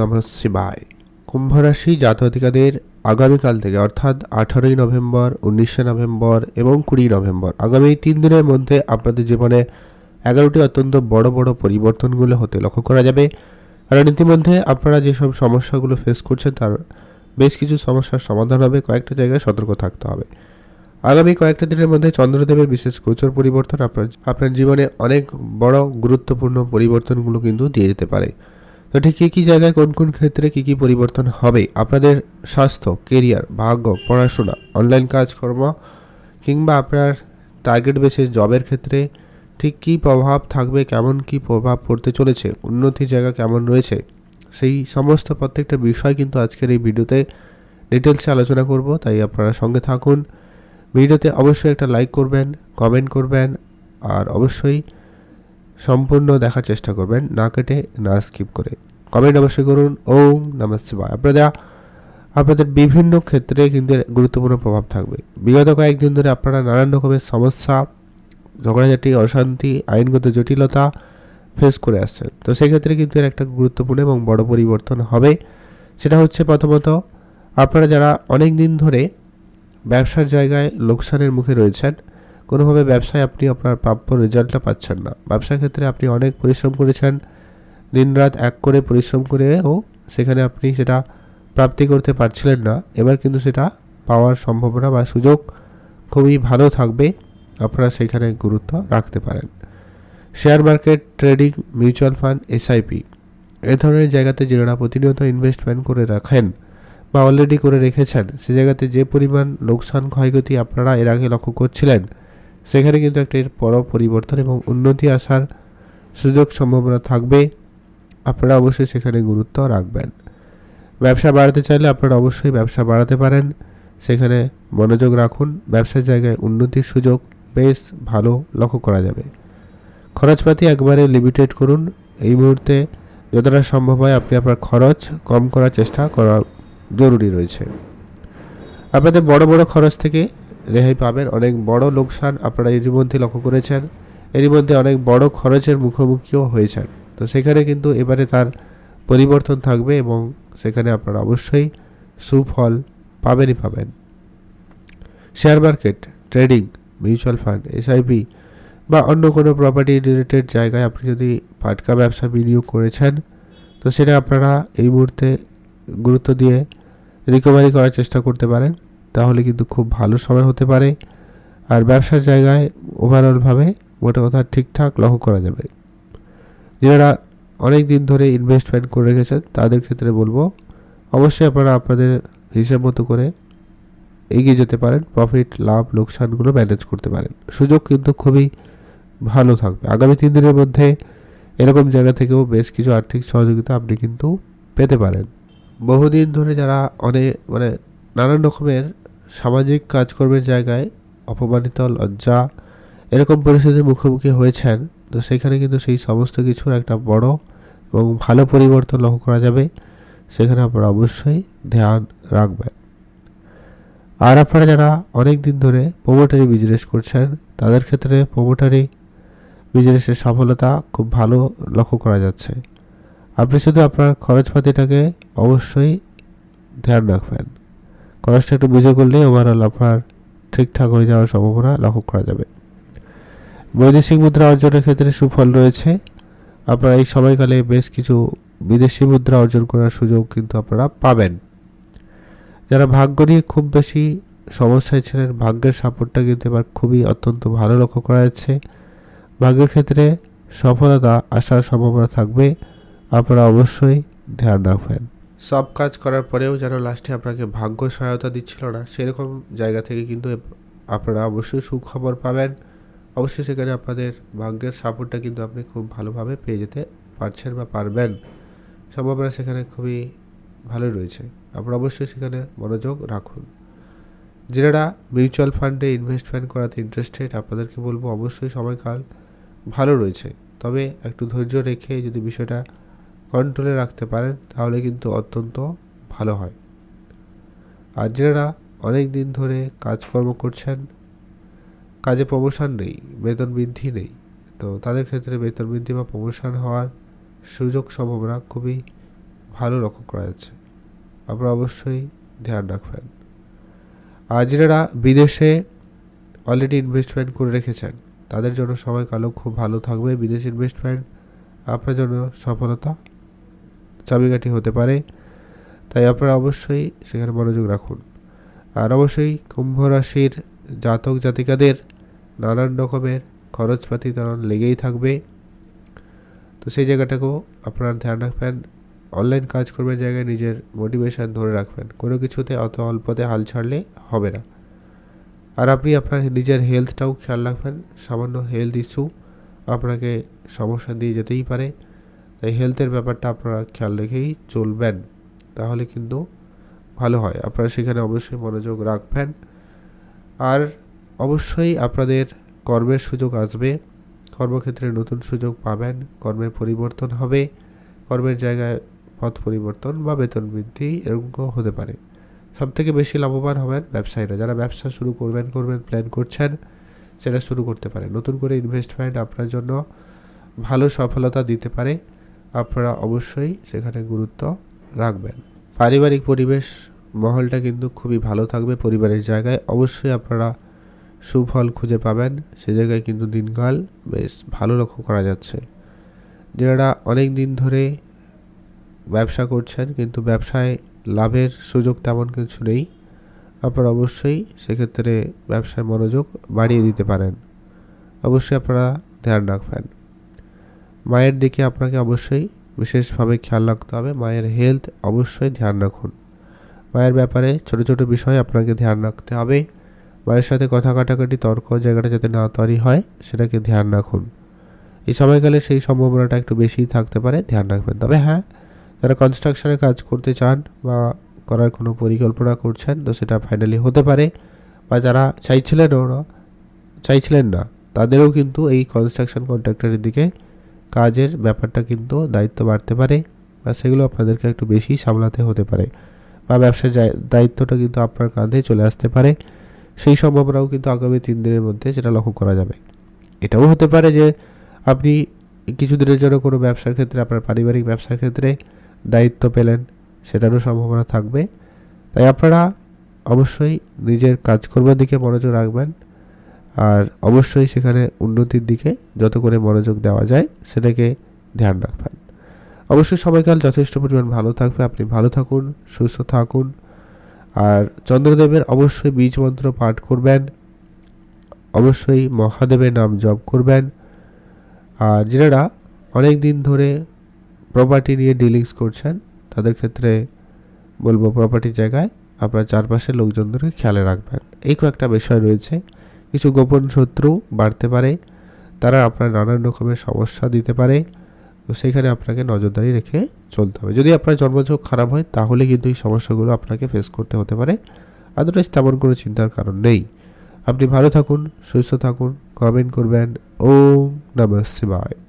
নম শিবায় কুম্ভ রাশি জাতকাদের আগামীকাল থেকে, অর্থাৎ আঠারোই নভেম্বর, উনিশে নভেম্বর এবং কুড়ি নভেম্বর, আগামী তিন দিনের মধ্যে আপনাদের জীবনে এগারোটি অত্যন্ত বড় বড় পরিবর্তনগুলো হতে লক্ষ্য করা যাবে। কারণ ইতিমধ্যে আপনারা যেসব সমস্যাগুলো ফেস করছেন, তার বেশ কিছু সমস্যার সমাধান হবে, কয়েকটা জায়গায় সতর্ক থাকতে হবে। আগামী কয়েকটা দিনের মধ্যে চন্দ্রদেবের বিশেষ গোচর পরিবর্তন আপনার আপনার জীবনে অনেক বড় গুরুত্বপূর্ণ পরিবর্তনগুলো কিন্তু দিয়ে যেতে পারে। তো ঠিক কী কী জায়গায় কোন কোন ক্ষেত্রে কী কী পরিবর্তন হবে? আপনাদের স্বাস্থ্য কেরিয়ার ভাগ্য, পড়াশোনা অনলাইন কাজকর্ম কিংবা আপনার টার্গেট বেসিস জবের ক্ষেত্রে ঠিক কী প্রভাব থাকবে, কেমন কী প্রভাব পড়তে চলেছে, উন্নতির জায়গা কেমন রয়েছে? সেই সমস্ত প্রত্যেকটা বিষয় কিন্তু আজকের এই ভিডিওতে ডিটেলসে আলোচনা করব, তাই আপনারা সঙ্গে থাকুন। ভিডিওতে অবশ্যই একটা লাইক করবেন কমেন্ট করবেন, আর অবশ্যই সম্পূর্ণ দেখার চেষ্টা করবেন, না কেটে, না স্কিপ করে। কমেন্ট অবশ্যই করুন। ওম নমঃ শিবায়। আপনারা, আপনাদের বিভিন্ন ক্ষেত্রে কিন্তু গুরুত্বপূর্ণ প্রভাব থাকবে। বিগত কয়েকদিন ধরে আপনারা নানান রকমের সমস্যা, ঝগড়াঝাটি, অশান্তি, আইনগত জটিলতা ফেস করে আসছেন। তো সেক্ষেত্রে কিন্তু এর একটা গুরুত্বপূর্ণ এবং বড় পরিবর্তন হবে। সেটা হচ্ছে প্রথমত, আপনারা যারা অনেক দিন ধরে ব্যবসার জায়গায় লোকসানের মুখে রয়েছেন কোনোভাবে ব্যবসায় আপনি আপনার প্রাপ্য রেজাল্টটা পাচ্ছেন না। ব্যবসার ক্ষেত্রে আপনি অনেক পরিশ্রম করেছেন, দিনরাত এক করে পরিশ্রম করেও সেখানে আপনি সেটা প্রাপ্তি করতে পারছিলেন না। এবার কিন্তু সেটা পাওয়ার সম্ভাবনা বা সুযোগ খুবই ভালো থাকবে, আপনারা সেখানে গুরুত্ব রাখতে পারেন। Share market trading, mutual fund, SIP এ ধরনের জায়গাতে যারা প্রতিনিয়ত ইনভেস্টমেন্ট করে রাখেন বা অলরেডি করে রেখেছেন, সে জায়গাতে যে পরিমাণ লোকসান, ক্ষয়ক্ষতি আপনারা এর আগে লক্ষ্য করছিলেন সেখানে কিন্তু একটা এর বড় পরিবর্তন এবং উন্নতি আসার সুযোগ সম্ভাবনা থাকবে। আপনারা অবশ্যই সেখানে গুরুত্ব রাখবেন। ব্যবসা বাড়াতে চাইলে আপনারা অবশ্যই ব্যবসা বাড়াতে পারেন। সেখানে মনোযোগ রাখুন। ব্যবসার জায়গায় উন্নতির সুযোগ বেশ ভালো লক্ষ্য করা যাবে। খরচপাতি একবারে লিমিটেড করুন। এই মুহূর্তে যতটা সম্ভব হয় আপনি আপনার খরচ কম করার চেষ্টা করা জরুরি রয়েছে। আপনাদের বড় বড় খরচ থেকে রেহাই পাবেন। অনেক বড় লোকসান আপনারা এরই মধ্যে লক্ষ্য করেছেন। এরই মধ্যে অনেক বড় খরচের মুখোমুখিও হয়েছেন। তো সেখানে কিন্তু এবারে তার পরিবর্তন থাকবে এবং সেখানে আপনারা অবশ্যই সুফল পাবেনই পাবেন। Share market, trading, mutual fund, SIP বা অন্য কোনো প্রপার্টি রিলেটেড জায়গায় আপনি যদি ফাটকা ব্যবসা বিনিয়োগ করেছেন, তো সেটা আপনারা এই মুহূর্তে গুরুত্ব দিয়ে রিকভারি করার চেষ্টা করতে পারেন। তাহলে কিন্তু খুব ভালো সময় হতে পারে। আর ব্যবসার জায়গায় ওভারঅলভাবে মোটা কথা ঠিকঠাক লক্ষ্য করা যাবে। যারা অনেক দিন ধরে ইনভেস্টমেন্ট করে রেখেছেন, তাদের ক্ষেত্রে বলব, অবশ্যই আপনারা আপনাদের হিসেব মতো করে এগিয়ে যেতে পারেন প্রফিট লাভ, লোকসানগুলো ম্যানেজ করতে পারেন। সুযোগ কিন্তু খুবই ভালো থাকবে। আগামী তিন দিনের মধ্যে এরকম জায়গা থেকেও বেশ কিছু আর্থিক সহযোগিতা আপনি কিন্তু পেতে পারেন। বহুদিন ধরে যারা অনেক মানে নানান রকমের সামাজিক কাজকর্মের জায়গায় অপমানিত, লজ্জা এরকম পরিস্থিতির মুখোমুখি হয়েছেন। তো সেখানে কিন্তু সেই সমস্ত কিছুর একটা বড় এবং ভালো পরিবর্তন লক্ষ্য করা যাবে। সেখানে আপনারা অবশ্যই ধ্যান রাখবেন। আর আপনারা যারা অনেক দিন ধরে প্রোমোটারি বিজনেস করছেন, তাদের ক্ষেত্রে প্রোমোটারি বিজনেসের সফলতা খুব ভালো লক্ষ্য করা যাচ্ছে। আপনি শুধু আপনার খরচপাতিটাকে অবশ্যই ধ্যান রাখবেন। খরচটা একটু বুঝে করলেই ওভারঅল আপনার ঠিকঠাক হয়ে যাওয়ার সম্ভাবনা লক্ষ্য করা যাবে। বৈদেশিক মুদ্রা অর্জনের ক্ষেত্রে সুফল রয়েছে। আপনারা এই সময়কালে বেশ কিছু বিদেশি মুদ্রা অর্জন করার সুযোগ কিন্তু আপনারা পাবেন। যারা ভাগ্য নিয়ে খুব বেশি সমস্যায় ছিলেন, ভাগ্যের সাপোর্টটা কিন্তু এবার খুবই অত্যন্ত ভালো লক্ষ্য করা যাচ্ছে। ভাগ্যের ক্ষেত্রে সফলতা আসার সম্ভাবনা থাকবে। আপনারা অবশ্যই ধ্যান রাখবেন। সব কাজ করার পরেও যেন লাস্টে আপনাকে ভাগ্য সহায়তা দিচ্ছিল না, সেরকম জায়গা থেকে কিন্তু আপনারা অবশ্যই সুখবর পাবেন। অবশ্যই সেখানে আপনাদের ভাগ্যের সাপোর্টটা কিন্তু আপনি খুব ভালোভাবে পেয়ে যেতে পারছেন বা পারবেন। সম্ভাবনা সেখানে খুবই ভালো রয়েছে। আপনারা অবশ্যই সেখানে মনোযোগ রাখুন। যারা মিউচুয়াল ফান্ডে ইনভেস্টমেন্ট করাতে ইন্টারেস্টেড আপনাদেরকে বলব অবশ্যই সময়কাল ভালো রয়েছে। তবে একটু ধৈর্য রেখে যদি বিষয়টা কন্ট্রোলে রাখতে পারেন, তাহলে কিন্তু অত্যন্ত ভালো হয়। আর যারা অনেক দিন ধরে কাজকর্ম করছেন, কাজে প্রমোশন নেই, বেতন বৃদ্ধি নেই। তো তাদের ক্ষেত্রে বেতন বৃদ্ধি বা প্রমোশন হওয়ার সুযোগ সম্ভাবনা খুবই ভালো লক্ষ্য করা যাচ্ছে। আপনারা অবশ্যই ধ্যান রাখবেন। আর যারা বিদেশে অলরেডি ইনভেস্টমেন্ট করে রেখেছেন। তাদের জন্য সময়কালও খুব ভালো থাকবে। বিদেশ ইনভেস্টমেন্ট আপনার জন্য সফলতা চাবিকাঠি হতে পারে, তাই আপনারা অবশ্যই সেখানে মনোযোগ রাখুন। আর অবশ্যই কুম্ভ রাশির জাতক জাতিকাদের নানান রকমের খরচপাতি তেমন লেগেই থাকবে। তো সেই জায়গাটাকেও আপনারা ধ্যান রাখবেন, অনলাইন কাজ করবেন জায়গায় নিজের মোটিভেশন ধরে রাখবেন। কোনো কিছুতে অত অল্পতে হাল ছাড়লে হবে না। আর আপনি আপনার নিজের হেলথটাও খেয়াল রাখবেন, সামান্য হেলথ ইস্যু আপনাকে সমস্যা দিয়ে যেতেই পারে। তাই হেলথের ব্যাপারটা আপনারা খেয়াল রেখেই চলবেন। তাহলে কিন্তু ভালো হয়। আপনারা সেখানে অবশ্যই মনোযোগ রাখবেন। আর অবশ্যই আপনাদের কর্মের সুযোগ আসবে। কর্মক্ষেত্রে নতুন সুযোগ পাবেন। কর্মের পরিবর্তন হবে। কর্মের জায়গায় পথ পরিবর্তন বা বেতন বৃদ্ধি এরকম হতে পারে। সব থেকে বেশি লাভবান হবেন ব্যবসায়ীরা। যারা ব্যবসা শুরু করবেন করবেন প্ল্যান করছেন, সেটা শুরু করতে পারে। নতুন করে ইনভেস্টমেন্ট আপনার জন্য ভালো সফলতা দিতে পারে। আপনারা অবশ্যই সেখানে গুরুত্ব রাখবেন। পারিবারিক পরিবেশ মহলটা কিন্তু খুবই ভালো থাকবে পরিবারের জায়গায়। অবশ্যই আপনারা সুফল খুঁজে পাবেন। সে জায়গায় কিন্তু দিনকাল বেশ ভালো লক্ষ্য করা যাচ্ছে। যারা অনেক দিন ধরে ব্যবসা করছেন কিন্তু ব্যবসায় লাভের সুযোগ তেমন কিছু নেই, আপনারা অবশ্যই সেক্ষেত্রে ব্যবসায় মনোযোগ বাড়িয়ে দিতে পারেন। অবশ্যই আপনারা ধ্যান রাখবেন। মায়ের দিকে আপনাকে অবশ্যই বিশেষভাবে খেয়াল রাখতে হবে। মায়ের হেলথ অবশ্যই ধ্যান রাখুন। মায়ের ব্যাপারে ছোট ছোট বিষয় আপনাকে ধ্যান রাখতে হবে। মায়ের সাথে কথা কাটাকাটি, তর্ক জায়গাটা যাতে না তৈরি হয়, সেটাকে ধ্যান রাখুন। এই সময়কালে সেই সম্ভাবনাটা একটু বেশি থাকতে পারে, ধ্যান রাখবেন। তবে হ্যাঁ যারা কনস্ট্রাকশনে কাজ করতে চান বা করার কোনো পরিকল্পনা করছেন, তো সেটা ফাইনালি হতে পারে। বা যারা চাইছিলেন ওরা চাইছিলেন না, তাদেরও কিন্তু এই কনস্ট্রাকশন কন্ট্রাক্টরের দিকে কাজের ব্যাপারটা কিন্তু দায়িত্ব বাড়তে পারে বা সেগুলো আপনাদেরকে একটু বেশি সামলাতে হতে পারে বা ব্যবসার দায়িত্বটা কিন্তু আপনার কাঁধে চলে আসতে পারে। সেই সম্ভাবনাও কিন্তু আগামী তিন দিনের মধ্যে সেটা লক্ষ্য করা যাবে। এটাও হতে পারে যে আপনি কিছুদিনের জন্য কোনো ব্যবসার ক্ষেত্রে, আপনার পারিবারিক ব্যবসার ক্ষেত্রে দায়িত্ব পেলেন, সেটারও সম্ভাবনা থাকবে। তাই আপনারা অবশ্যই নিজের কাজকর্মের দিকে মনোযোগ রাখবেন। আর অবশ্যই সেখানে উন্নতির দিকে যত করে মনোযোগ দেওয়া যায় সেটাকে ধ্যান রাখবেন। অবশ্যই সময়কাল যথেষ্ট পরিমাণ ভালো থাকবে। আপনি ভালো থাকুন, সুস্থ থাকুন। আর চন্দ্রদেবের অবশ্যই বীজ মন্ত্র পাঠ করবেন। অবশ্যই মহাদেবের নাম জপ করবেন। আর যারা অনেক দিন ধরে প্রপার্টি নিয়ে ডিলিংস করছেন, তাদের ক্ষেত্রে বলব প্রপার্টি জায়গায় আপনার চারপাশের লোকজনদেরকে খেয়ালে রাখবেন। এই কয়েকটা বিষয় রয়েছে। কিছু গোপন শত্রু বাড়তে পারে, তারা আপনার নানান রকমের সমস্যা দিতে পারে, তো সেখানে আপনাকে নজরদারি রেখে চলতে হবে। যদি আপনার জন্মযোগ খারাপ হয়, তাহলে কিন্তু এই সমস্যাগুলো আপনাকে ফেস করতে হতে পারে। আদারওয়াইজ তেমন কোনো চিন্তার কারণ নেই। আপনি ভালো থাকুন, সুস্থ থাকুন কমেন্ট করবেন। ওম নমঃ শিবায়।